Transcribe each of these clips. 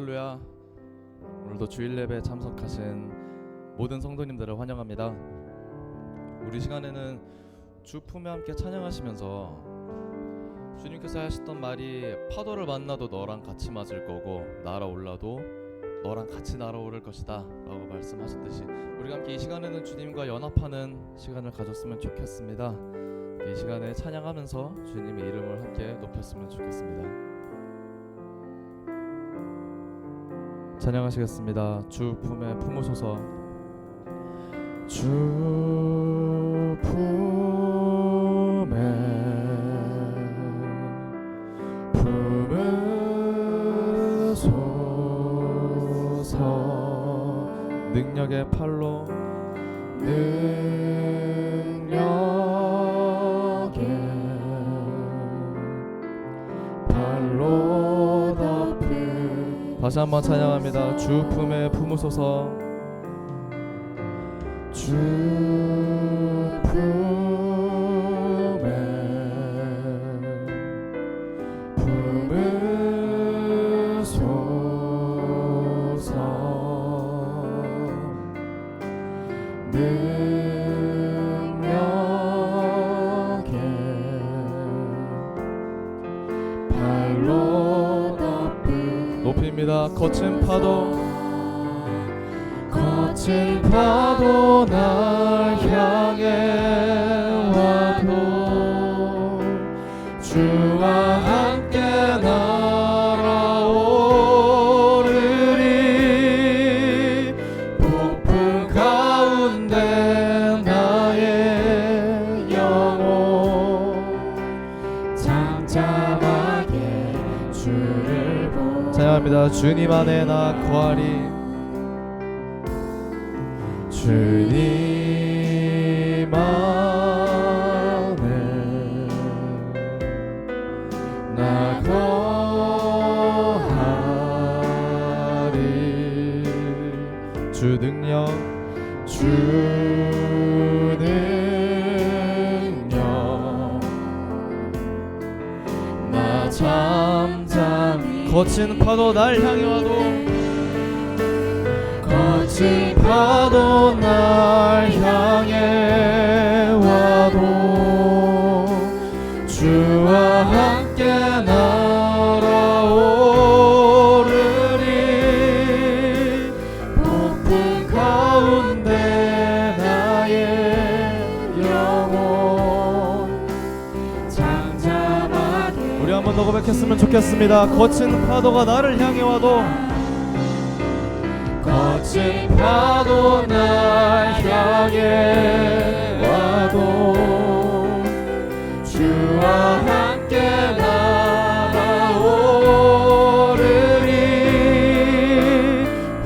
할렐루야. 오늘도 주일 예배에 참석하신 모든 성도님들을 환영합니다. 우리 시간에는 주 품에 함께 찬양하시면서 주님께서 하셨던 말이 파도를 만나도 너랑 같이 맞을 거고 날아올라도 너랑 같이 날아오를 것이다 라고 말씀하셨듯이 우리가 함께 이 시간에는 주님과 연합하는 시간을 가졌으면 좋겠습니다. 이 시간에 찬양하면서 주님의 이름을 함께 높였으면 좋겠습니다. 찬양하시겠습니다. 주 품에 품으소서. 주 품에 품으소서. 능력의 팔로 능 다시 한번 찬양합니다. 주 품에 품으소서. 주 높입니다. 거친 파도 거친 파도 날 향해 주님 안에 나 거하리. 주님 날 향해 와도 거친 파도 날 향해 와도 주와 함께 날 고백했으면 좋겠습니다. 거친 파도가 나를 향해 와도. 거친 파도 날 향해 와도. 주와 함께 날아오르리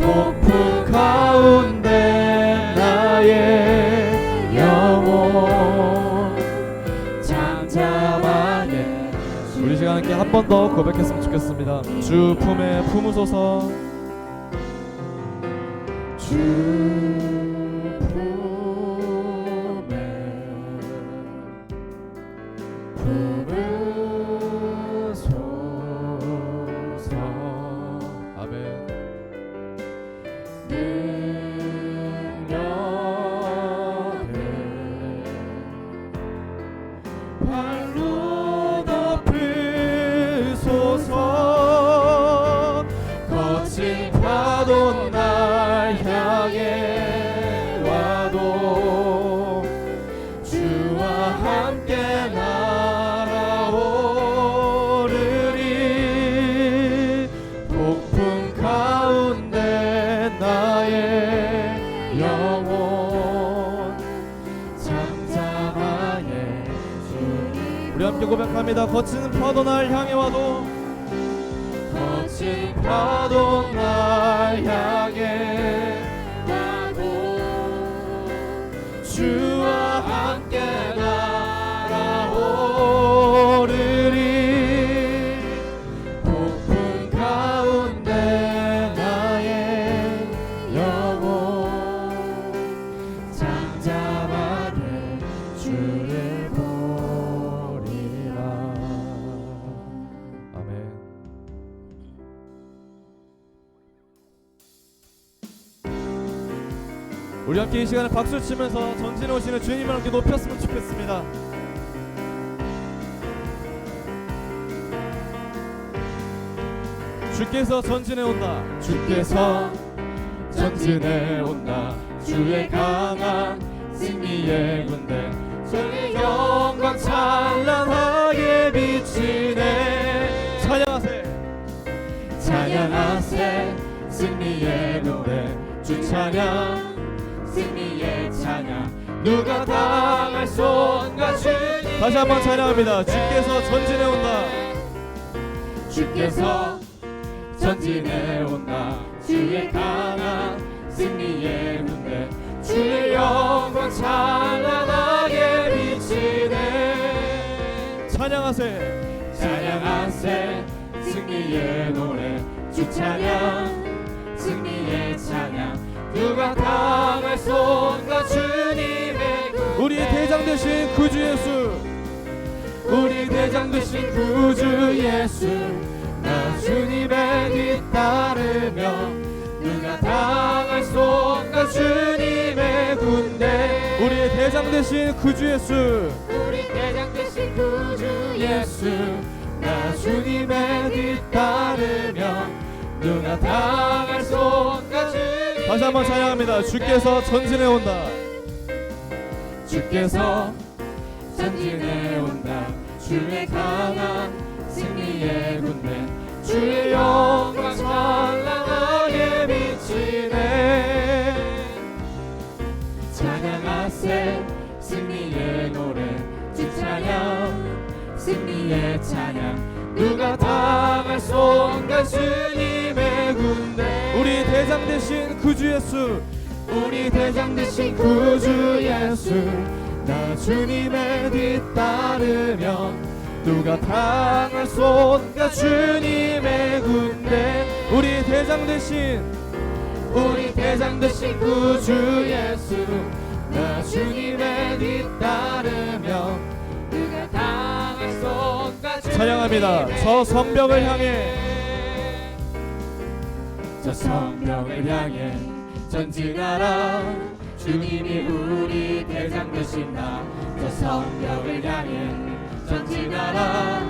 폭풍 한 번 더 고백했으면 좋겠습니다. 주 품에 품으소서. 주 품에 품으소서. 아멘. 능력의 발로 고백합니다 거친 파도 날 향해 와도 거친 파도 함께 이 시간에 박수 치면서 전진해 오시는 주님을 함께 높였으면 좋겠습니다. 주께서 전진해 온다. 주께서 전진해 온다. 주의 강한 승리의 군대 주의 영광 찬란하게 비치네 찬양하세 찬양하세 승리의 노래 주 찬양 승리의 찬양. 누가 당할 손과 주님 다시 한번 찬양합니다. 주께서 전진해 온다. 주께서 전진해 온다. 주의 강한 승리의 군대. 주의 영광 찬란하게 비치네. 찬양하세. 찬양하세. 승리의 노래. 주 찬양. 승리의 찬양 누가 당할 손과 주님의 우리 대장 되신 구주 예수. 우리 대장 되신 구주 예수. 나 주님의 뒤따르며 누가 당할 손과 주님의 군대. 우리 대장 되신 구주 예수. 우리 대장 되신 구주 예수. 나 주님의 뒤따르며 누가 당할 주님 다시 한번 찬양합니다. 주께서 전진해 온다. 주께서 전진해 온다. 주의 강한 승리의 군대. 주의 영광 찬란하게 비치네. 찬양하세. 승리의 노래. 주 찬양. 승리의 찬양. 누가 당할 군대 우리 대장 되신 구주 예수. 우리 대장 되신 구주 예수. 나 주님의 뒤따르며 누가 당할 손과 주님의 군대. 우리 대장 되신. 우리 대장 되신 구주 예수. 나 주님의 뒤따르며 누가 당할 주님의 찬양합니다. 저 성벽을 향해 저 성벽을 향해 전진하라. 주님이 우리 대장 되신다. 저 성벽을 향해 전진하라.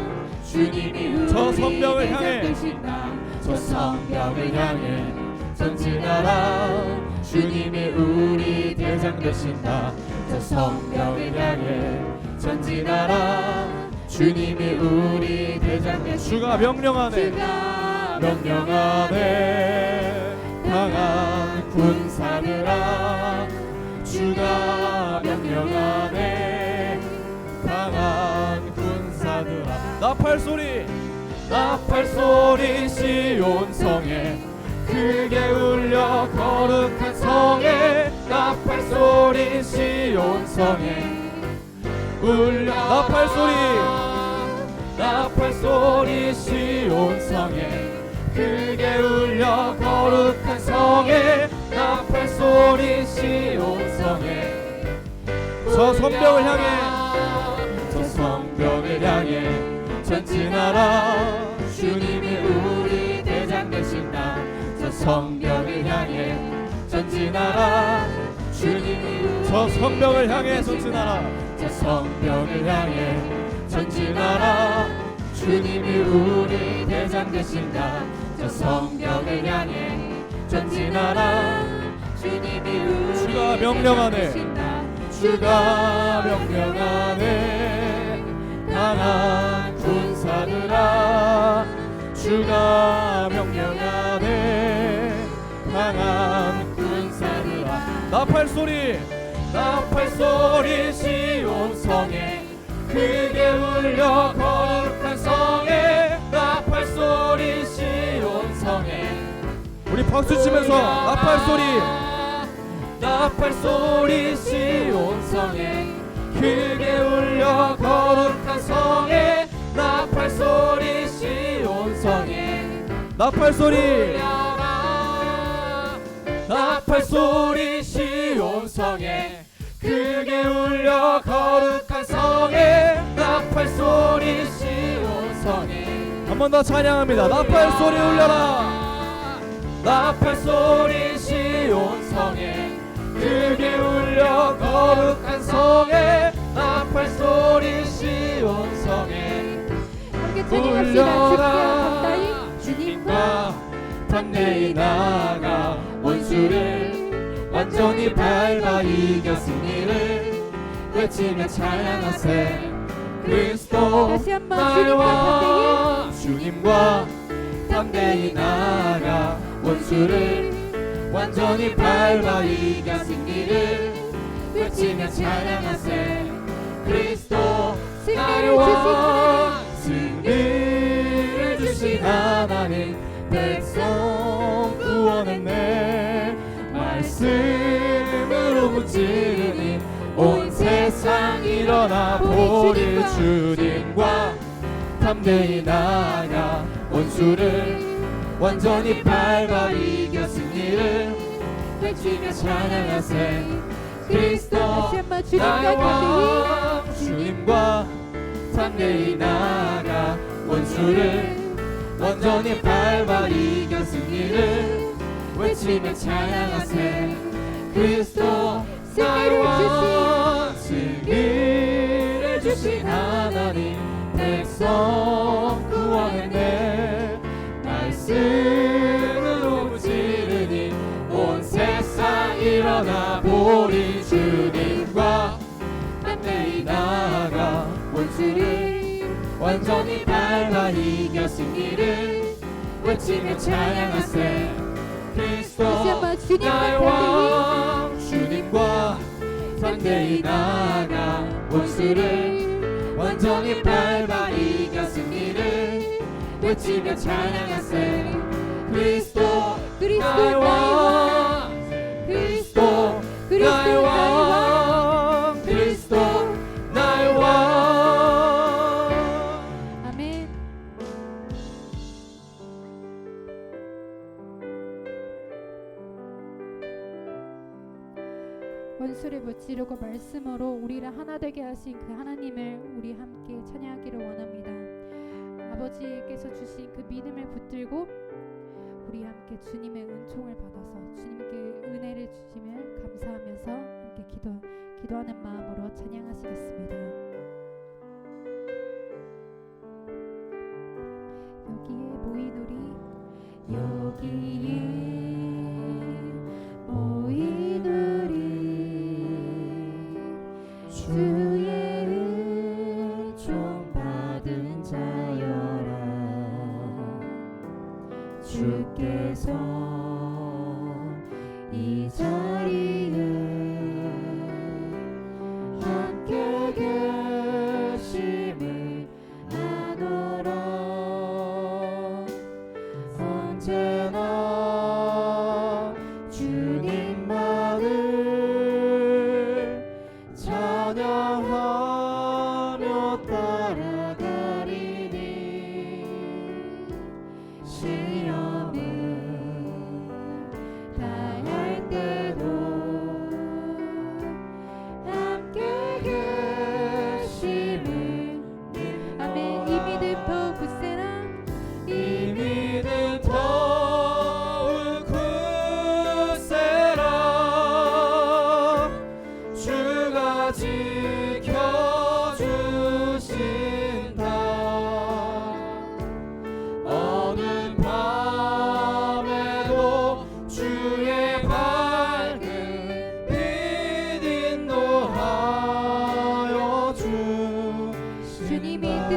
주님이 우리 저 성벽을 대장 향해. 되신다. 저 성벽을 향해 전진하라. 주님이 우리 대장 되신다. 저 성벽을 향해 전진하라. 주님이 우리 대장 되신다. 주가 명령하네. 주가 명령하네. 강한 군사들아 주가 명령하네. 강한 군사들아 나팔 소리. 나팔 소리 시온 성에 크게 울려 거룩한 성에 나팔 소리 시온 성에 울려 나팔 소리. 나팔 소리 시온 성에 크게 울려 거룩한 성에 나팔 소리 시온 성에 저 성벽을 향해. 저 성벽을 향해 전진하라 주님이 우리 대장 되신다. 저 성벽을 향해 전진하라 주님이 저 성벽을 향해 전진하라. 저 성벽을 향해 전진하라 주님이 우리 대장 되신다. 저 성벽을 향해 전진하라. 주님이 우리 주가 명령하네. 주가 명령하네. 강한 군사들아 주가 명령하네. 강한 군사들아. 나팔 소리. 나팔 소리 시온 성에 크게 울려 거룩한 성에 나팔 소리 시온 성에. 우리 박수 치면서 나팔 소리. 나팔 소리 시온 성에. 크게 울려 거룩한 성에 나팔 소리 시온 성에. 나팔 소리. 나팔 소리 시온 성에 크게 울려 거룩한 성에 나팔 소리 시온 성에 한 번 더 찬양합니다. 나팔 소리 울려라. 나팔 소리 시온 성에 크게 울려 거룩한 성에 나팔 소리 시온 성에 함께 찬양합시다 주께 가까이 주님과 담대히 나아가 원수를 완전히 밟아 이겨 승리를 외치며 찬양하세. 그리스도 나와 주님과 담대히 나아가 원수를 완전히 밟아 이겨 승리를 외치며 찬양하세. 그리스도 나와 승리를 주신 하나님 백성 구원했네 말씀으로 무찌르니 온 세상 일어나 보리 주님과 담대히 나아가 원수를 완전히 밟아 이겨 승리를 외치며 찬양하세 그리스도 다시 한번 주님과 담대히 나아가 원수를 완전히 밟아 이겨 승리를 외치며 찬양하세. 그리스도 나와 승리를 주신 하나님 백성 구원했네 말씀으로 무찌르니 온 세상 일어나 보리 주님과 담대히 나아가 원수를 완전히 밟아 이겨 승리를 외치며 찬양하세 주님과 나의 왕 주님과 담대히 나아가 원수를 완전히 밟아 이겨 승리를 외치며 찬양하세. 그리스도 그리스도 나의 왕. 왕 그리스도 나의 왕 원수를 무찌르고 말씀으로 우리를 하나 되게 하신 그 하나님을 우리 함께 찬양하기를 원합니다. 아버지께서 주신 그 믿음을 붙들고 우리 함께 주님의 은총을 받아서 주님께 은혜를 주심을 감사하면서 함께 기도 기도하는 마음으로 찬양하시겠습니다. 여기에 모인 우리 여기 주께서 이자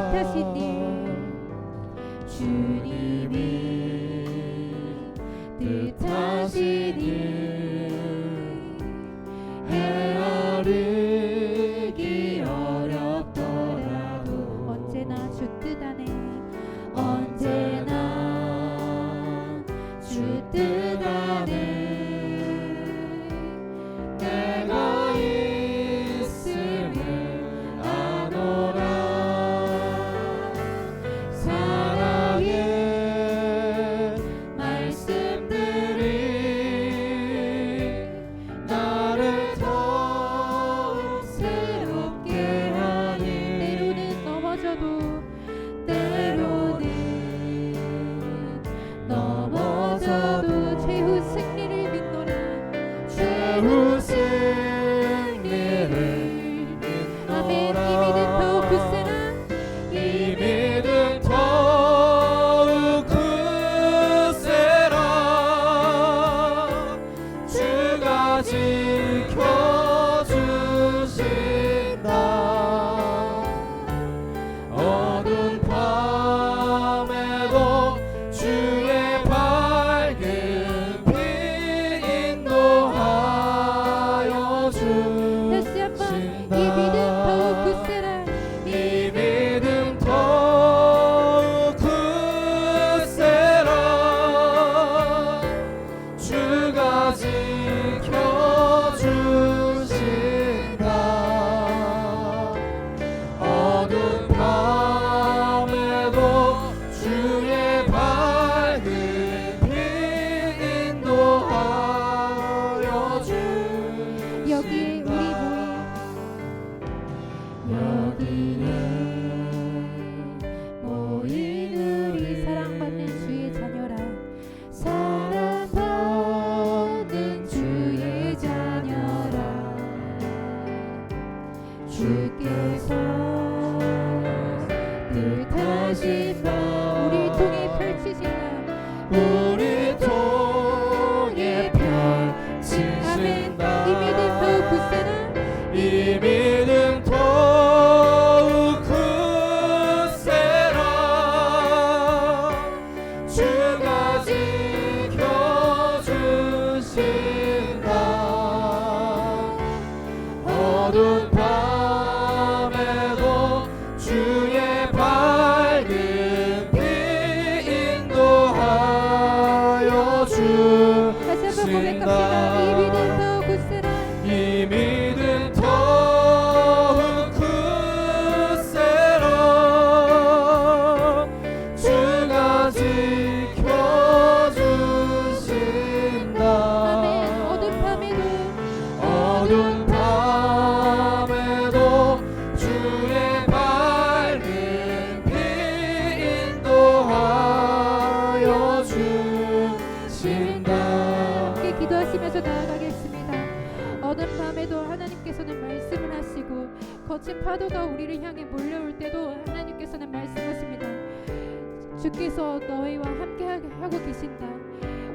주님이 뜻하신 일주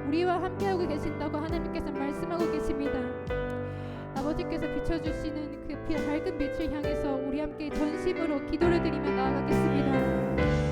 우리와 함께하고 계신다고 하나님께서 말씀하고 계십니다. 아버지께서 비춰주시는 그 밝은 빛을 향해서 우리 함께 전심으로 기도를 드리며 나아가겠습니다.